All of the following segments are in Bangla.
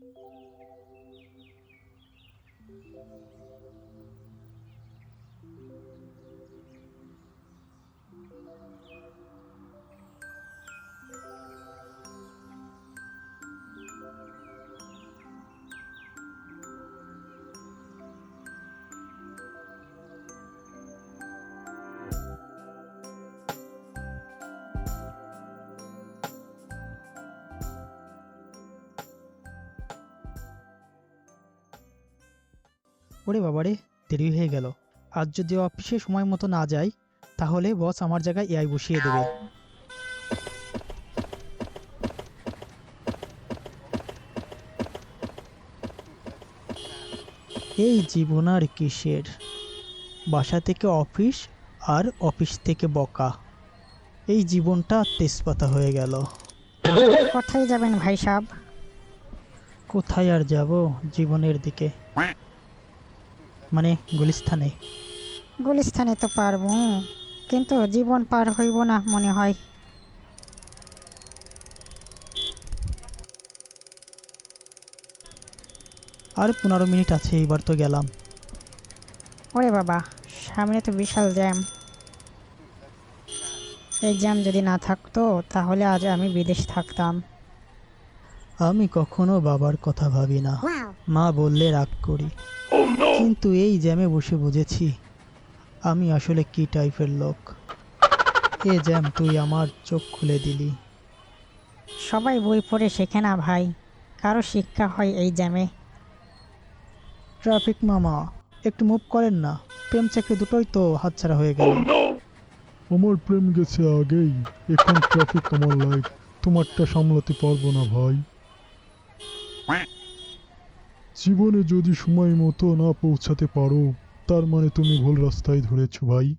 Thank you. ওরে বাবারে দেরি হয়ে গেল। আজ যদি অফিসে সময় মতো না যাই তাহলে বস আমার জায়গায় এআই বসিয়ে দেবে। এই জীবন আর কিসের? বাসা থেকে অফিস আর অফিস থেকে বকা। এই জীবনটা তেজপাতা হয়ে গেল। কোথায় যাবেন ভাই সাহেব কোথায় আর যাব জীবনের দিকে? মানে গুলিস্থানে। গুলিস্থানে তো পারব কিন্তু জীবন পার হইব না মনে হয়। আর পনেরো মিনিট আছে এইবার তো গেলাম। ওরে বাবা সামনে তো বিশাল জ্যাম। এই জ্যাম যদি না থাকতো তাহলে আজ আমি বিদেশ থাকতাম। আমি কখনো বাবার কথা ভাবি না। মা বললে রাগ করি। কিন্তু এই জ্যামে বসে বুঝেছি আমি আসলে কি টাইপের লোক। এ জ্যাম তুই আমার চোখ খুলে দিলি। সবাই বই পড়ে শেখে না ভাই। কারও শিক্ষা হয় এই জ্যামে। ট্রাফিক মামা একটু মুভ করেন না। প্রেম চাকরি দুটোই তো হাতছাড়া হয়ে গেল। আমার প্রেম গেছে আগেই। এখন ট্রাফিক আমার লাইফ তোমারটা সামলাতে পারব না ভাই। জীবনে যদি সময় মতো না পৌঁছাতে পারো, তার মানে তুমি ভুল রাস্তায় ধরেছো, ভাই।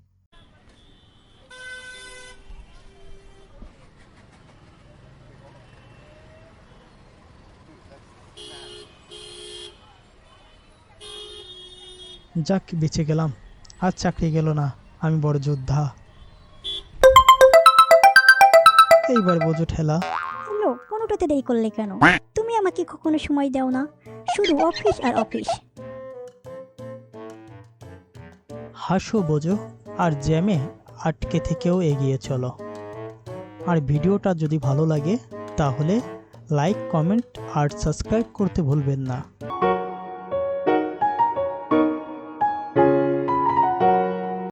যাক, বেঁচে গেলাম। আর চাকরি গেল না, আমি বড় যোদ্ধা। এইবার বোঝো, ঠেলা। কোনোটাতে দেরি করলে কেন? তুমি আমাকে কখনো সময় দাও না। শুধু অফিস আর অফিস। হাসো বোঝো, আর জ্যামে আটকে থেকেও এগিয়ে চলো। আর ভিডিওটা যদি ভালো লাগে, তাহলে লাইক, কমেন্ট, আর সাবস্ক্রাইব করতে ভুলবেন না।